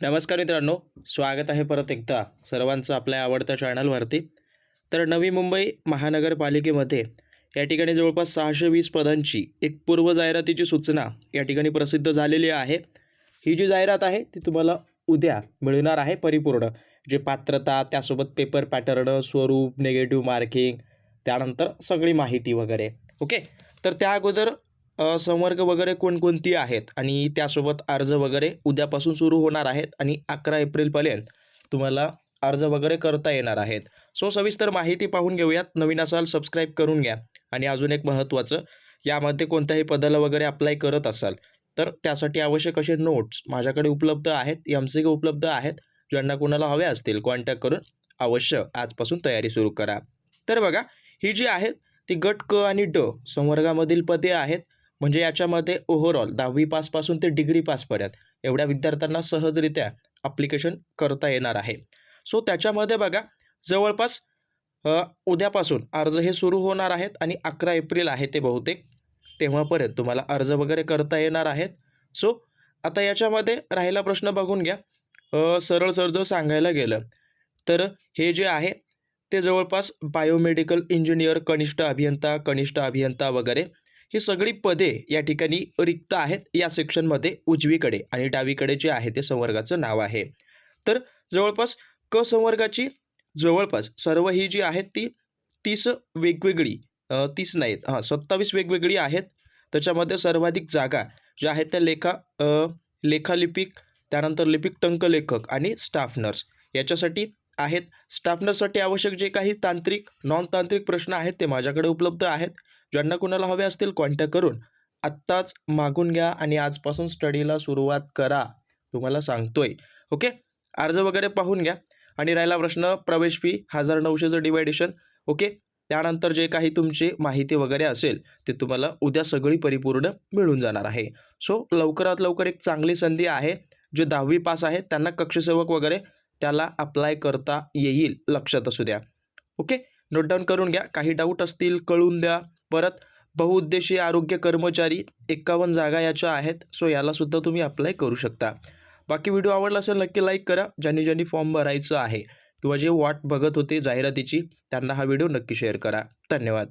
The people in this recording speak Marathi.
नमस्कार मित्रांनो स्वागत आहे परत एकदा सर्वांचं आपल्या आवडत्या चॅनलवरती. तर नवी मुंबई महानगरपालिकेमध्ये या ठिकाणी जवळपास सहाशे वीस पदांची एक पूर्व जाहिरातीची सूचना या ठिकाणी प्रसिद्ध झालेली आहे. ही जी जाहिरात आहे ती तुम्हाला उद्या मिळणार आहे परिपूर्ण. जे पात्रता त्यासोबत पेपर पॅटर्न स्वरूप निगेटिव्ह मार्किंग त्यानंतर सगळी माहिती वगैरे. ओके? तर त्या अगोदर संवर्ग वगैरे कोणकोणती आहेत? आणि त्यासोबत अर्ज वगैरे उद्यापासून सुरू होणार आहेत आणि अकरा एप्रिलपर्यंत तुम्हाला अर्ज वगैरे करता येणार आहेत. सो सविस्तर माहिती पाहून घेऊयात. नवीन असाल सबस्क्राईब करून घ्या. आणि अजून एक महत्त्वाचं यामध्ये कोणत्याही पदाला वगैरे अप्लाय करत असाल तर त्यासाठी आवश्यक असे नोट्स माझ्याकडे उपलब्ध आहेत एम सी उपलब्ध आहेत. ज्यांना कोणाला हवे असतील कॉन्टॅक्ट करून अवश्य आजपासून तयारी सुरू करा. तर बघा ही जी आहेत ती गट क आणि ड संवर्गामधील पदे आहेत. म्हणजे याच्यामध्ये ओव्हरऑल दहावी पासपासून ते डिग्री पासपर्यंत एवढ्या विद्यार्थ्यांना सहजरित्या अप्लिकेशन करता येणार आहे. सो त्याच्यामध्ये बघा जवळपास उद्यापासून अर्ज हे सुरू होणार आहेत आणि अकरा एप्रिल आहे ते बहुतेक. तेव्हापर्यंत तुम्हाला अर्ज वगैरे करता येणार आहेत. सो आता याच्यामध्ये राहिला प्रश्न बघून घ्या. सरळ सर जर सांगायला गेलं तर हे जे आहे ते जवळपास बायोमेडिकल इंजिनियर कनिष्ठ अभियंता कनिष्ठ अभियंता वगैरे ही सगळी पदे या ठिकाणी रिक्त आहेत या सेक्शनमध्ये उजवीकडे आणि डावीकडे जे आहे ते संवर्गाचं नाव आहे. तर जवळपास क संवर्गाची जवळपास सर्व ही जी आहेत ती तीस वेगवेगळी तीस नाहीत हां सत्तावीस वेगवेगळी आहेत. त्याच्यामध्ये सर्वाधिक जागा ज्या आहेत त्या लेखा लेखालिपिक त्यानंतर लिपिक टंकलेखक आणि स्टाफ नर्स याच्यासाठी आहेत. स्टाफनरसाठी आवश्यक जे काही तांत्रिक नॉन तांत्रिक प्रश्न आहेत ते माझ्याकडे उपलब्ध आहेत. ज्यांना कुणाला हवे असतील कॉन्टॅक्ट करून. आत्ताच मागून घ्या आणि आजपासून स्टडीला सुरुवात करा. तुम्हाला सांगतोय. ओके अर्ज वगैरे पाहून घ्या. आणि राहिला प्रश्न प्रवेश फी हजार नऊशेचं डिवायडेशन ओके त्यानंतर जे काही तुमची माहिती वगैरे असेल ते तुम्हाला उद्या सगळी परिपूर्ण मिळून जाणार आहे. सो लवकरात लवकर एक चांगली संधी आहे. जे दहावी पास आहेत त्यांना कक्षसेवक वगैरे त्याला अप्लाय करता येईल लक्षात असू द्या. ओके नोट डाऊन करून घ्या. काही डाऊट असतील कळून द्या. परत बहुउद्देशीय आरोग्य कर्मचारी एक्कावन्न जागा याच्या आहेत सो यालासुद्धा तुम्ही अप्लाय करू शकता. बाकी व्हिडिओ आवडला असेल नक्की लाईक करा. ज्यांनी ज्यांनी फॉर्म भरायचं आहे किंवा जे वाट बघत होते जाहिरातीची त्यांना हा व्हिडिओ नक्की शेअर करा. धन्यवाद.